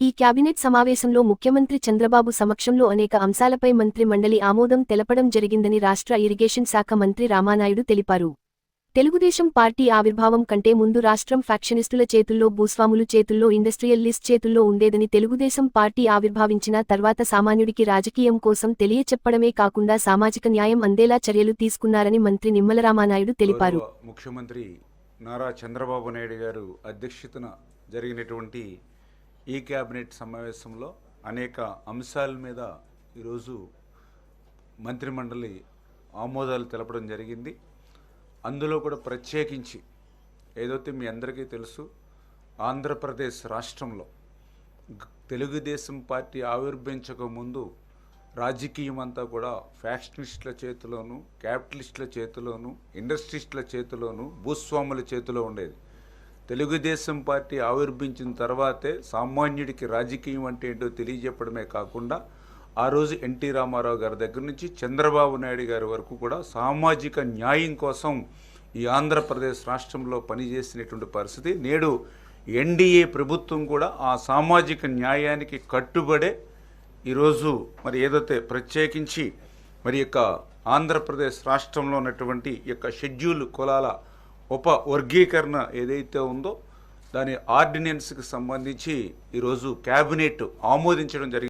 ఈ క్యాబినెట్ సమావేశంలో ముఖ్యమంత్రి చంద్రబాబు సమక్షంలో అనేక అంశాలపై మంత్రి మండలి ఆమోదం తెలపడం జరిగిందని రాష్ట్ర ఇరిగేషన్ శాఖ మంత్రి రామానాయుడు తెలిపారు. తెలుగుదేశం పార్టీ ఆవిర్భావం కంటే ముందు రాష్ట్రం ఫ్యాక్షనిస్టుల చేతుల్లో భూస్వాములు చేతుల్లో ఇండస్ట్రియల్ లిస్ట్ చేతుల్లో ఉండేదని తెలుగుదేశం పార్టీ ఆవిర్భావించిన తర్వాత సామాన్యుడికి రాజకీయం కోసం తెలియచెప్పడమే కాకుండా సామాజిక న్యాయం అందేలా చర్యలు తీసుకున్నారని మంత్రి నిమ్మల రామానాయుడు తెలిపారు. ముఖ్యమంత్రి నారా చంద్రబాబు నాయుడు గారు అధ్యక్షతన జరిగినటువంటి ఈ క్యాబినెట్ సమావేశంలో అనేక అంశాల మీద ఈరోజు మంత్రిమండలి ఆమోదాలు తెలపడం జరిగింది. అందులో కూడా ప్రత్యేకించి ఏదైతే మీ అందరికీ తెలుసు ఆంధ్రప్రదేశ్ రాష్ట్రంలో తెలుగుదేశం పార్టీ ఆవిర్భించక ముందు రాజకీయం అంతా కూడా ఫ్యాక్షనిస్టుల చేతిలోను క్యాపిటలిస్టుల చేతిలోను ఇండస్ట్రీస్టుల చేతిలోను భూస్వాముల చేతిలో ఉండేది. తెలుగుదేశం పార్టీ ఆవిర్భించిన తర్వాతే సామాన్యుడికి రాజకీయం అంటే ఏంటో తెలియజెప్పడమే కాకుండా ఆ రోజు ఎన్టీ రామారావు గారి దగ్గర నుంచి చంద్రబాబు నాయుడు గారి వరకు కూడా సామాజిక న్యాయం కోసం ఈ ఆంధ్రప్రదేశ్ రాష్ట్రంలో పనిచేసినటువంటి పరిస్థితి. నేడు ఎన్డీఏ ప్రభుత్వం కూడా ఆ సామాజిక న్యాయానికి కట్టుబడే ఈరోజు మరి ఏదైతే ప్రత్యేకించి మరి యొక్క ఆంధ్రప్రదేశ్ రాష్ట్రంలో ఉన్నటువంటి యొక్క షెడ్యూల్ కులాల ఉప వర్గీకరణ ఏదైతే ఉందో దాని ఆర్డినెన్స్కి సంబంధించి ఈరోజు క్యాబినెట్ ఆమోదించడం జరిగింది